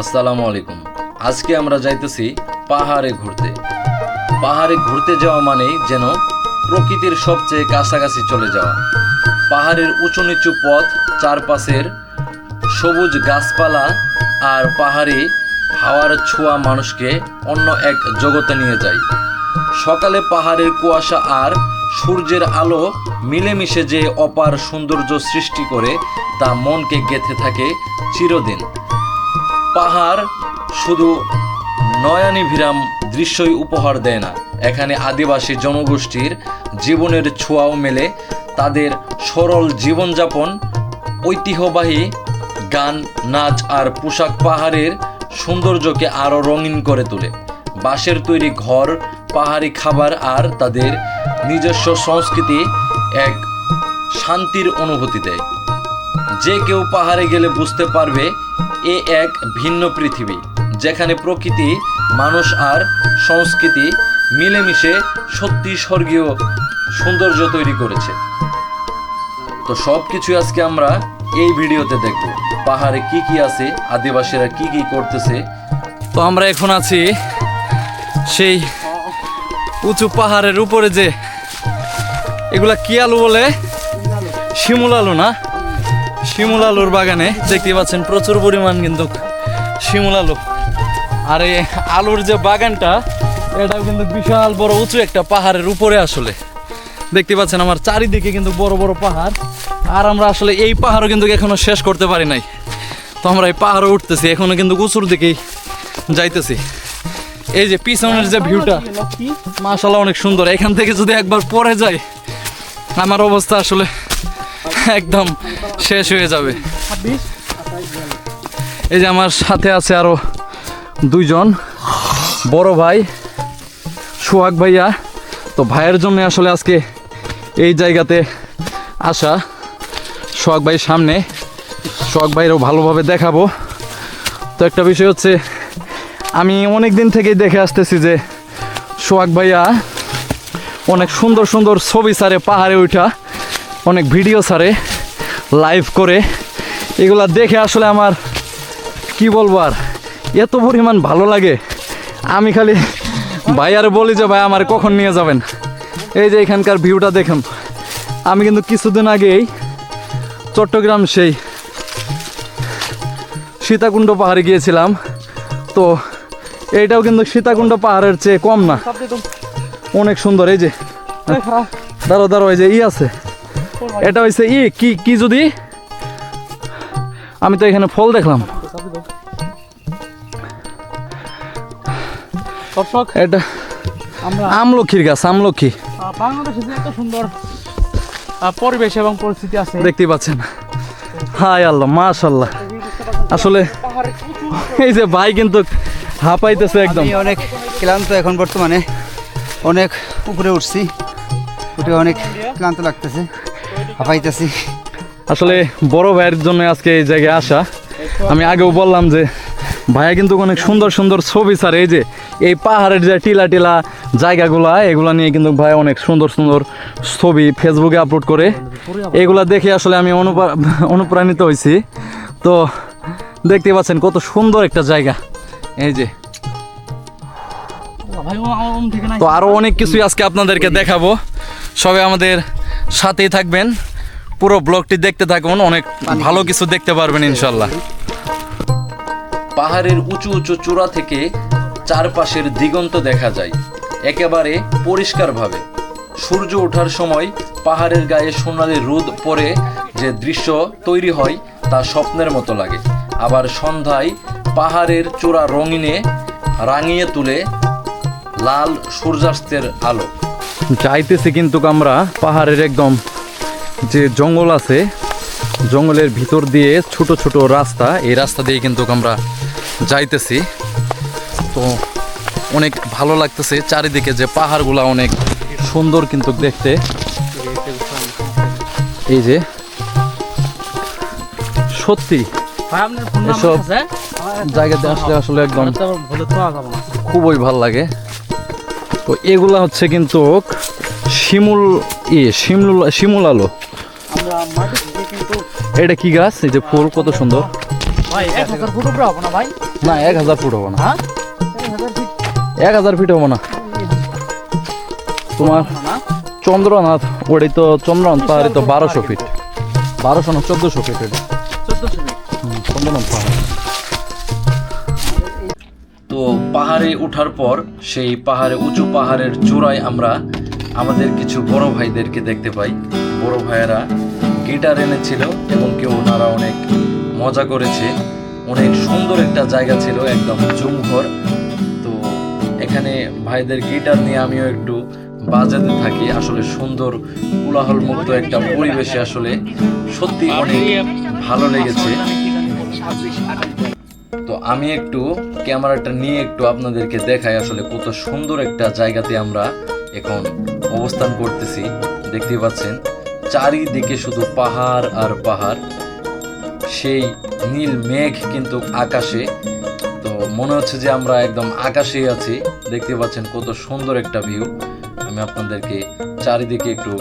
আসসালামু আলাইকুম। আজকে আমরা যাইতেছি পাহাড়ে ঘুরতে। পাহাড়ে ঘুরতে যাওয়া মানেই যেন প্রকৃতির সবচেয়ে কাছাকাছি চলে যাওয়া। পাহাড়ের উঁচু নিচু পথ, চারপাশের সবুজ গাছপালা আর পাহাড়ি হাওয়ার ছোঁয়া মানুষকে অন্য এক জগতে নিয়ে যায় সকালে পাহাড়ের কুয়াশা আর সূর্যের আলো মিলেমিশে যে অপার সৌন্দর্য সৃষ্টি করে তা মনকে গেথে থাকে চিরদিন। পাহাড় শুধু নয়ানিভিরাম দৃশ্যই উপহার দেয় না। এখানে আদিবাসী জনগোষ্ঠীর জীবনের ছোঁয়াও মেলে। তাদের সরল জীবনযাপন, ঐতিহ্যবাহী গান, নাচ আর পোশাক পাহাড়ের সৌন্দর্যকে আরও রঙিন করে তোলে। বাঁশের তৈরি ঘর, পাহাড়ি খাবার আর তাদের নিজস্ব সংস্কৃতি এক শান্তির অনুভূতি দেয়। যে কেউ পাহাড়ে গেলে বুঝতে পারবে এ এক ভিন্ন পৃথিবী, যেখানে প্রকৃতি, মানুষ আর সংস্কৃতি মিলেমিশে সত্যি স্বর্গীয় সৌন্দর্য তৈরি করেছে। তো সব কিছু আজকে আমরা এই ভিডিওতে দেখব। পাহাড়ে কি কি আছে, আদিবাসীরা কি কি করতেছে। তো আমরা এখন আছি সেই উঁচু পাহাড়ের উপরে যে এগুলা কি আলু বলে? শিমুল আলু না? শিমুল আলুর বাগানে দেখতে পাচ্ছেন প্রচুর পরিমাণ কিন্তু শিমুল আলু। আর এই আলুর যে বাগানটা, এটাও কিন্তু বিশাল বড় উঁচু একটা পাহাড়ের উপরে আসলে। দেখতে পাচ্ছেন আমার চারিদিকে কিন্তু বড় বড় পাহাড়। আর আমরা আসলে এই পাহাড়ও কিন্তু এখনও শেষ করতে পারি নাই। তো আমরা এই পাহাড়ে উঠতেছি, এখনও কিন্তু উঁচুর দিকেই যাইতেছি। এই যে পিছনের যে ভিউটা মাশাল্লাহ অনেক সুন্দর। এখান থেকে যদি একবার পরে যাই, আমার অবস্থা আসলে একদম শেষ হয়ে যাবে। এই যে আমার সাথে আছে আরও দুইজন। বড় ভাই, সোহাগ ভাইয়া। তো ভাইয়ের জন্য আসলে আজকে এই জায়গাতে আসা সোহাগ ভাইয়ের সামনে। সোহাগ ভাইয়েরও ভালোভাবে দেখাবো। তো একটা বিষয় হচ্ছে, আমি অনেক দিন থেকেই দেখে আসতেছি যে সোহাগ ভাইয়া অনেক সুন্দর সুন্দর ছবি সারে পাহাড়ে ওইটা অনেক ভিডিও সারে লাইভ করে। এগুলা দেখে আসলে আমার কি বলব আর এত পরিমাণ ভালো লাগে। আমি খালি ভাই আর বলি যে ভাই আমার কখন নিয়ে যাবেন? এই যে এখানকার ভিউটা দেখুন। আমি কিন্তু কিছুদিন আগেই চট্টগ্রাম সেই সীতাকুণ্ড পাহাড়ে গিয়েছিলাম। তো এইটাও কিন্তু সীতাকুণ্ড পাহাড়ের চেয়ে কম না। অনেক সুন্দর এই যে। দাঁড়ো দাঁড়ো এই যে ই আছে। এটা হয়েছে ই কি কি যদি? আমি তো এখানে ফল দেখলাম। এটা আমলখির গাছ আমলক্ষী। বাংলাদেশে যে এত সুন্দর পরিবেশ এবং পরিস্থিতি আছে। দেখতেই পাচ্ছেন। হাই আল্লাহ মাশাল্লাহ আসলে এই যে ভাই কিন্তু হাঁপাইতেছে একদম। আমি অনেক ক্লান্ত এখন বর্তমানে। অনেক উপরে উঠছি। উঠে অনেক ক্লান্ত লাগতেছে। হাঁপাইতেছি আসলে বড় ভাইয়ের জন্য আজকে এই জায়গায় আসা। আমি আগেও বললাম যে ভাইয়া কিন্তু অনেক সুন্দর সুন্দর ছবি স্যার এই যে এই পাহাড়ের যে টিলা টিলা জায়গাগুলা এগুলা নিয়ে কিন্তু ভাই অনেক সুন্দর সুন্দর ছবি ফেসবুকে আপলোড করে। এগুলা দেখে আসলে আমি অনুপ্রা- অনুপ্রাণিত হয়েছি। তো দেখতে পাচ্ছেন কত সুন্দর একটা জায়গা। এই যে। তো আরও অনেক কিছুই আজকে আপনাদেরকে দেখাবো। সবে আমাদের সাথেই থাকবেন। পুরো ব্লগটি দেখতে থাকুন, অনেক ভালো কিছু দেখতে পারবেন ইনশাল্লাহ পাহাড়ের উঁচু উঁচু চূড়া থেকে চারপাশের দিগন্ত দেখা যায়, একেবারে পরিষ্কারভাবে। সূর্য ওঠার সময় পাহাড়ের গায়ে সোনালি রোদ পড়ে যে দৃশ্য তৈরি হয় তা স্বপ্নের মতো লাগে। আবার সন্ধ্যায় পাহাড়ের চূড়া রঙিনে রাঙিয়ে তুলে লাল সূর্যাস্তের আলো। যাইতেছি কিন্তু আমরা পাহাড়ের একদম যে জঙ্গল আছে জঙ্গলের ভিতর দিয়ে ছোট ছোট রাস্তা এই রাস্তা দিয়ে কিন্তু আমরা যাইতেছি। তো অনেক ভালো লাগতেছে চারিদিকে যে পাহাড়গুলা অনেক সুন্দর কিন্তু দেখতে। এই যে সত্যি এসব জায়গাতে আসলে আসলে একদম খুবই ভালো লাগে। তো এগুলা হচ্ছে কিন্তু শিমুল ই শিমুল শিমুল আলো। এটা কি গাছ? এই যে ফুল কত সুন্দর। না এক হাজার ফুট হব না। হ্যাঁ? এক হাজার ফিট হব না। তোমার চন্দ্রনাথ ওটাই তো চন্দ্রনাথ পাহাড়ে তো বারোশো ফিট। বারোশো না চোদ্দোশো ফিট এটা। ফিট। চন্দ্রনাথ পাহাড়। তো পাহাড়ে ওঠার পর সেই পাহাড়ে, উঁচু পাহাড়ের চূড়ায় আমরা আমাদের কিছু বড় ভাইদেরকে দেখতে পাই। বড় ভাইয়েরা গিটার এনেছিল এবং কেউ ওনারা অনেক মজা করেছে। অনেক সুন্দর একটা জায়গা ছিল, একদম জুমঘর। তো এখানে ভাইদের গিটার নিয়ে আমিও একটু বাজাতে থাকি। আসলে সুন্দর কোলাহল মুক্ত একটা পরিবেশে আসলে সত্যি অনেক ভালো লেগেছে। তো আমি একটু ক্যামেরাটা নিয়ে একটু আপনাদেরকে দেখাই আসলে কত সুন্দর একটা জায়গাতে আমরা এখন অবস্থান করতেছি। দেখতে পাচ্ছেন, চারিদিকে শুধু পাহাড় আর পাহাড়। সেই নীল মেঘ কিন্তু আকাশে। তো মনে হচ্ছে যে আমরা একদম আকাশেই আছি। দেখতে পাচ্ছেন কত সুন্দর একটা ভিউ। আমি আপনাদেরকে চারিদিকে একটু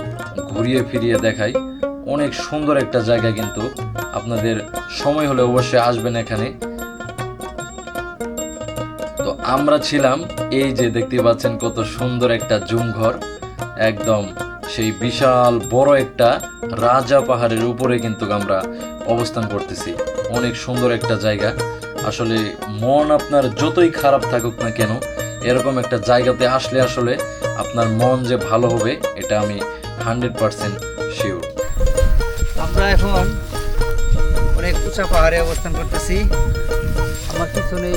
ঘুরিয়ে ফিরিয়ে দেখাই। অনেক সুন্দর একটা জায়গা কিন্তু। আপনাদের সময় হলে অবশ্যই আসবেন এখানে। আমরা ছিলাম, এই যে দেখতে পাচ্ছেন কত সুন্দর একটা জুমঘর, একদম সেই বিশাল বড় একটা রাজা পাহাড়ের উপরে কিন্তু আমরা অবস্থান করতেছি। অনেক সুন্দর একটা জায়গা। আসলে মন আপনার যতই খারাপ থাকুক না কেন, এরকম একটা জায়গাতে আসলে আসলে আপনার মন যে ভালো হবে, এটা আমি হান্ড্রেড পারসেন্ট শিওর। আমরা এখন অনেক উঁচা পাহাড়ে অবস্থান করতেছি। আমার পিছনে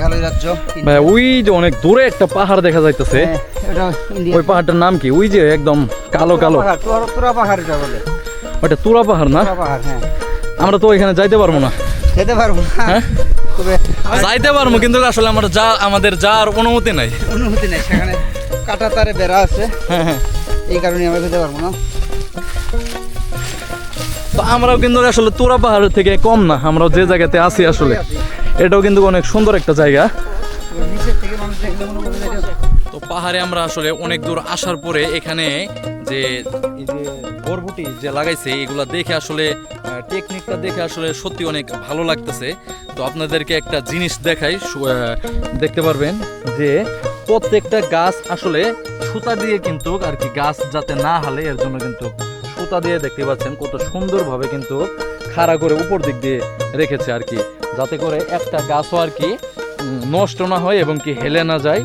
মেঘালয় রাজ্য। ভাই ওই যে অনেক দূরে একটা পাহাড় দেখা যাইতেছে। হ্যাঁ, ওই পাহাড়টার নাম কি? ওই যে একদম কালো কালো। পাহাড় তোরা- পাহাড় এটা বলে। ওটা তুরা পাহাড় না? পাহাড় হ্যাঁ। আমরা তো ওইখানে যাইতে পারব না। যেতে পারব না। হ্যাঁ? যাইতে পারব কিন্তু আসলে আমার যা আমাদের যাওয়ার অনুমতি নাই। অনুমতি নেই সেখানে কাটা তারে বেড়া আছে। হ্যাঁ হ্যাঁ। এই কারণে আমরা যেতে পারব না। তো আমরাও কিন্তু আসলে তুরা পাহাড়ের থেকে কম না আমরাও যে জায়গাতে আছি আসলে। এটাও কিন্তু অনেক সুন্দর একটা জায়গা। তো পাহাড়ে আমরা আসলে অনেক দূর আসার পরে এখানে যে বরবুটি যে লাগাইছে, এগুলা দেখে আসলে টেকনিকটা দেখে আসলে সত্যি অনেক ভালো লাগতেছে। তো আপনাদেরকে একটা জিনিস দেখাই দেখতে পারবেন যে প্রত্যেকটা গাছ আসলে সুতা দিয়ে কিন্তু আর কি গাছ যাতে না হালে, এর জন্য কিন্তু সুতা দিয়ে দেখতে পাচ্ছেন কত সুন্দরভাবে কিন্তু খাড়া করে উপর দিক দিয়ে রেখেছে আর কি। যাতে করে একটা গাছও আর কি নষ্ট না হয় এবং কি হেলে না যায়।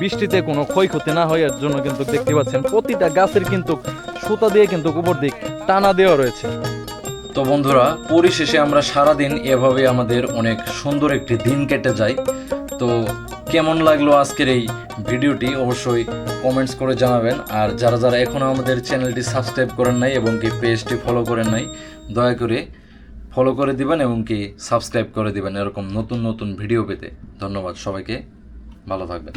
বৃষ্টিতে কোনো ক্ষয়ক্ষতি না হয়, এর জন্য কিন্তু দেখতে পাচ্ছেন প্রতিটা গাছের কিন্তু সুতা দিয়ে কিন্তু উপর দিক টানা দেওয়া রয়েছে। তো বন্ধুরা, পরিশেষে আমরা সারাদিন এভাবে আমাদের অনেক সুন্দর একটি দিন কেটে যায়। তো কেমন লাগল আজকের এই ভিডিওটি অবশ্যই কমেন্টস করে জানাবেন। আর যারা যারা এখনও আমাদের চ্যানেলটি সাবস্ক্রাইব করেন নাই এবং কি পেজটি ফলো করেন নাই, দয়া করে ফলো করে দিবেন এবং কি সাবস্ক্রাইব করে দিবেন এরকম নতুন নতুন ভিডিও পেতে। ধন্যবাদ সবাইকে। ভালো থাকবেন।